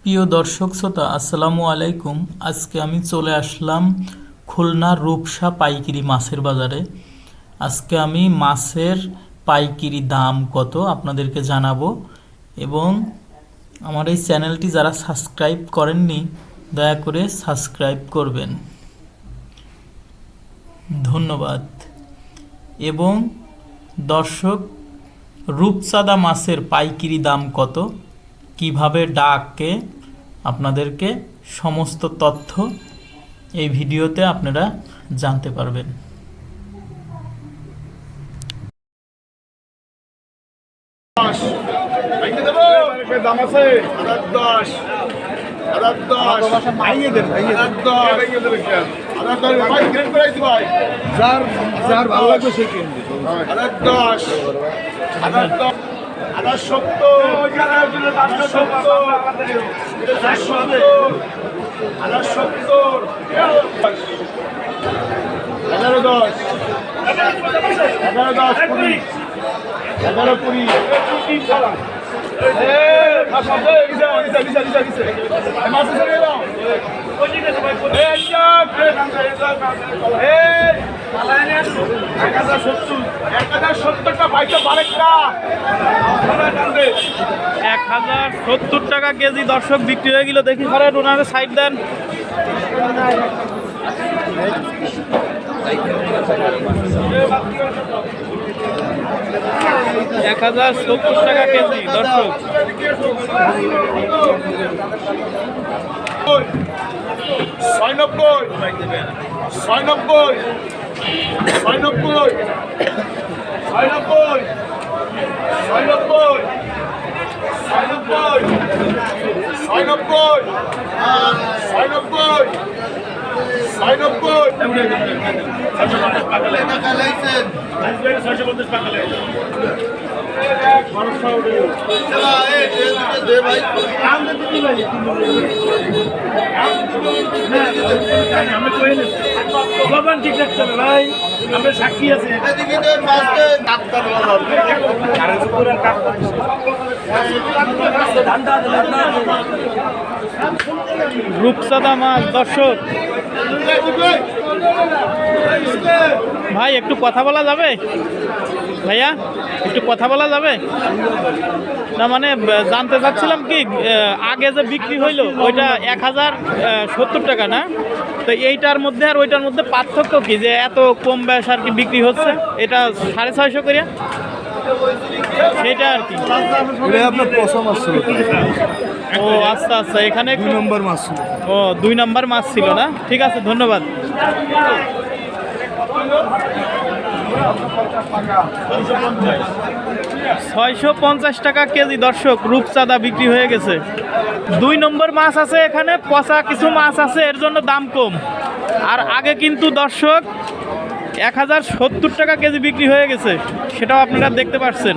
প্রিয় দর্শক শ্রোতা, আসসালামু আলাইকুম। আজকে আমি চলে আসলাম খুলনা রূপসা পাইকারি মাছের বাজারে। আজকে আমি মাছের পাইকারি দাম কত আপনাদেরকে জানাব। এবং আমার এই চ্যানেলটি যারা সাবস্ক্রাইব করেননি, দয়া করে সাবস্ক্রাইব করবেন। ধন্যবাদ। এবং দর্শক, রূপচাঁদা মাছের পাইকারি দাম কত? কীভাবে ডাকে? আপনাদেরকে সমস্ত তথ্য এই ভিডিওতে আপনারা জানতে পারবেন। দশ। ভাইকে দেবো। দাম আছে হাজার দশ। হাজার দশ ভাইয়ে দেন। ভাইয়ে হাজার দশ হাজার দশ। ভাই গ্রেড করাইছি ভাই। যার যার ভালো লাগবে সে কিনবে। হাজার দশ। হাজার দশ। হাজার সত্তর। হাজার সত্তর। হাজার সত্তর। হাজার সত্তর। এগারো দশ। এগারো দশ এক হাজার সত্তর টাকা কেজি দর্শক বিক্রি হয়ে গেল। দেখি ঘরে ওনারে সাইড দেন। এক হাজার সত্তর টাকা কেজি, দর্শক। ছয় নব্বই ছয় নব্বই ছয় নব্বই ছয় নব্বই ছয় নব্বই ছয় নব্বই ছয় নব্বই ছয় নব্বই ছয় নব্বই টাকা ঠিক রাখতে হবে ভাই সাক্ষী আছে রূপসাদা মাছ দর্শক। ভাই, একটু কথা বলা যাবে? ভাইয়া, একটু কথা বলা যাবে? না মানে জানতে চাচ্ছিলাম কি আগে যে বিক্রি হইল, ওইটা এক হাজার সত্তর টাকা না? তো এইটার মধ্যে আর ওইটার মধ্যে পার্থক্য কি, যে এত কম ব্যাস আর কি বিক্রি হচ্ছে? এটা সাড়ে ছয়শো করিয়া? সেটা আর কি। আপনার পশা মাছ ছিল ও আচ্ছা আচ্ছা এখানে দুই নম্বর মাছ ছিল। ও দুই নাম্বার মাছ ছিল না? ঠিক আছে ধন্যবাদ। ছয়শো পঞ্চাশ টাকা কেজি দর্শক রূপচাঁদা বিক্রি হয়ে গেছে। দুই নম্বর মাছ আছে এখানে পচা কিছু মাছ আছে এর জন্য দাম কম। আর আগে কিন্তু দর্শক এক হাজার সত্তর টাকা কেজি বিক্রি হয়ে গেছে। সেটাও আপনারা দেখতে পাচ্ছেন।